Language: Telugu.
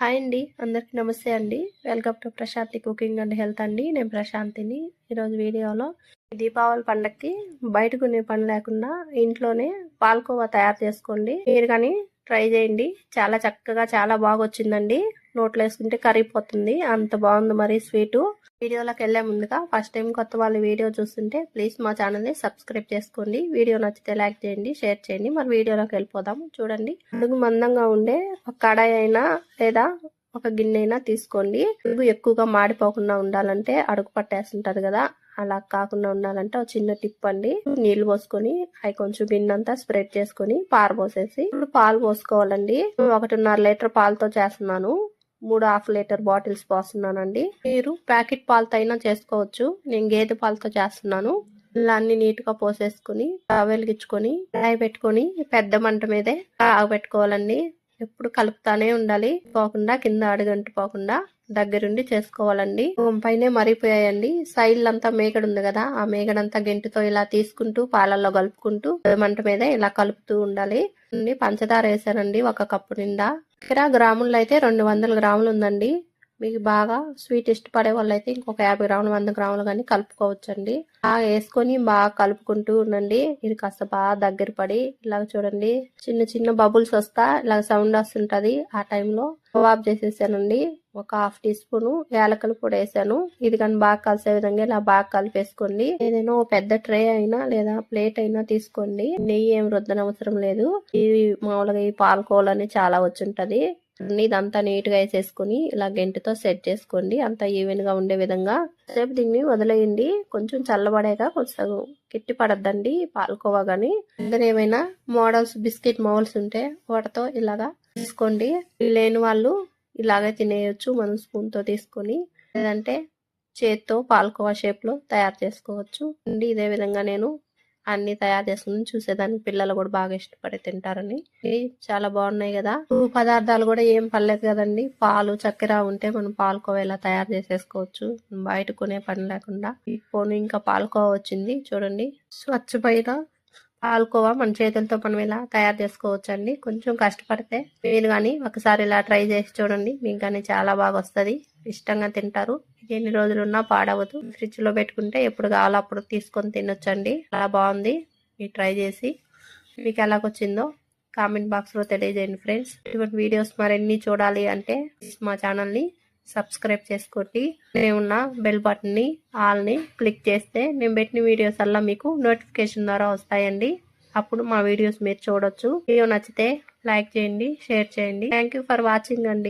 హాయ్ అండి అందరికీ నమస్తే అండి. Welcome to Prashanthi cooking and health అండి. నేను ప్రశాంతిని. ఈరోజు వీడియోలో దీపావళి పండగకి బయట కొన్ని పని లేకుండా ఇంట్లోనే పాల్కోవా తయారు చేసుకోండి. మీరు కానీ ట్రై చేయండి. చాలా చక్కగా చాలా బాగా వచ్చిందండి నోట్లో వేసుకుంటే కరిగిపోతుంది. అంత బాగుంది మరి స్వీటు. వీడియోలోకి వెళ్ళే ముందుగా ఫస్ట్ టైం కొత్త వాళ్ళు వీడియో చూస్తుంటే ప్లీజ్ మా ఛానల్ని సబ్స్క్రైబ్ చేసుకోండి. వీడియో నచ్చితే లైక్ చేయండి షేర్ చేయండి. మరి వీడియోలోకి వెళ్ళిపోదాం. చూడండి. అడుగు మందంగా ఉండే ఒక కడాయి అయినా లేదా ఒక గిన్నె అయినా తీసుకోండి. అడుగు ఎక్కువగా మాడిపోకుండా ఉండాలంటే అడుగు పట్టేస్తుంటది కదా. అలా కాకుండా ఉండాలంటే ఒక చిన్న టిప్ అండి. నీళ్ళు పోసుకొని అవి కొంచెం గిన్నె అంతా స్ప్రెడ్ చేసుకొని పాలు పోసేసి ఇప్పుడు పాలు పోసుకోవాలండి. ఒకటిన్నర లీటర్ పాలతో చేస్తున్నాను. మూడు హాఫ్ లీటర్ బాటిల్స్ పోస్తున్నానండి. మీరు ప్యాకెట్ పాలతో అయినా చేసుకోవచ్చు. నేను గేదె పాలతో చేస్తున్నాను. ఇలా అన్ని నీట్గా పోసేసుకుని వెలిగించుకొని కడాయి పెట్టుకొని పెద్ద మంట మీదే పెట్టుకోవాలండి ఎప్పుడు కలుపుతానే ఉండాలి. పోకుండా కింద అడుగంటు పోకుండా దగ్గరుండి చేసుకోవాలండి. పైన మరిపోయాయండి సైడ్ అంతా మేకడు ఉంది కదా ఆ మేకడంతా గెంటుతో ఇలా తీసుకుంటూ పాలల్లో కలుపుకుంటూ మంట మీద ఇలా కలుపుతూ ఉండాలి. పంచదార వేసానండి ఒక కప్పు నిండా. ఇక్కడ గ్రాముల్లో అయితే రెండు వందల గ్రాములు ఉందండి మీకు బాగా స్వీట్ ఇష్టపడే వాళ్ళు అయితే ఇంకొక యాభై గ్రాములు వంద గ్రాములు కానీ కలుపుకోవచ్చండి. బాగా వేసుకొని బాగా కలుపుకుంటూ ఉండండి. ఇది కాస్త బాగా దగ్గర పడి ఇలాగ చూడండి. చిన్న చిన్న బబుల్స్ వస్తా ఇలా సౌండ్ వస్తుంటది. ఆ టైంలో కబాబ్ చేసేసానండి. ఒక హాఫ్ టీ స్పూన్ యాలకలు కూడా వేసాను. ఇది కానీ బాగా కలిసే విధంగా ఇలా బాగా కలిపేసుకోండి. ఏదైనా పెద్ద ట్రే అయినా లేదా ప్లేట్ అయినా తీసుకోండి. నెయ్యి ఏం రుద్దనవసరం లేదు. ఇది మామూలుగా ఈ పాలకోవాలని చాలా వచ్చుంటది. ఇదంతా నీట్గా వేసేసుకుని ఇలా గెంటితో సెట్ చేసుకోండి. అంత ఈవెన్గా ఉండే విధంగా. సేపు దీన్ని వదిలేయండి. కొంచెం చల్లబడాక కొంచెం గిట్టి పడద్దండి. పాలకోవా గాని. అందరు ఏమైనా మోడల్స్ బిస్కెట్ మోడల్స్ ఉంటే వాటితో ఇలాగా తీసుకోండి. లేని వాళ్ళు ఇలాగే తినేయచ్చు. మనం స్పూన్తో తీసుకొని లేదంటే చేత్తో పాలకోవా షేప్లో తయారు చేసుకోవచ్చు. అండి ఇదే విధంగా నేను అన్ని తయారు చేసుకుని చూసేదానికి పిల్లలు కూడా బాగా ఇష్టపడి తింటారని. చాలా బాగున్నాయి కదా. పదార్థాలు కూడా ఏం పర్లేదు కదండి. పాలు చక్కెర ఉంటే మనం పాలకోవా ఇలా తయారు చేసేసుకోవచ్చు. బయట కొనే పని లేకుండా. పోను ఇంకా పాలకోవా వచ్చింది. చూడండి. స్వచ్ఛమైన ఆల్కోవా మన చేతులతో మనం ఇలా తయారు చేసుకోవచ్చు అండి కొంచెం కష్టపడితే మీరు కానీ ఒకసారి ఇలా ట్రై చేసి చూడండి. మీకు కానీ చాలా బాగా వస్తుంది. ఇష్టంగా తింటారు. ఎన్ని రోజులు ఉన్నా పాడవద్దు ఫ్రిడ్జ్లో పెట్టుకుంటే ఎప్పుడు కావాలో అప్పుడు తీసుకొని తినొచ్చండి. చాలా బాగుంది. మీరు ట్రై చేసి మీకు ఎలాగొచ్చిందో కామెంట్ బాక్స్లో తెలియజేయండి ఫ్రెండ్స్. ఇటువంటి వీడియోస్ మరిన్ని చూడాలి అంటే మా ఛానల్ని సబ్స్క్రైబ్ చేసుకోండి. ఉన్న బెల్ బటన్ని ఆల్ని క్లిక్ చేస్తే నేను పెట్టిన వీడియోస్ అలా మీకు నోటిఫికేషన్ ద్వారా వస్తాయండి. అప్పుడు మా వీడియోస్ మీరు చూడొచ్చు. వీడియో నచ్చితే లైక్ చేయండి షేర్ చేయండి. థ్యాంక్ ఫర్ వాచింగ్ అండి.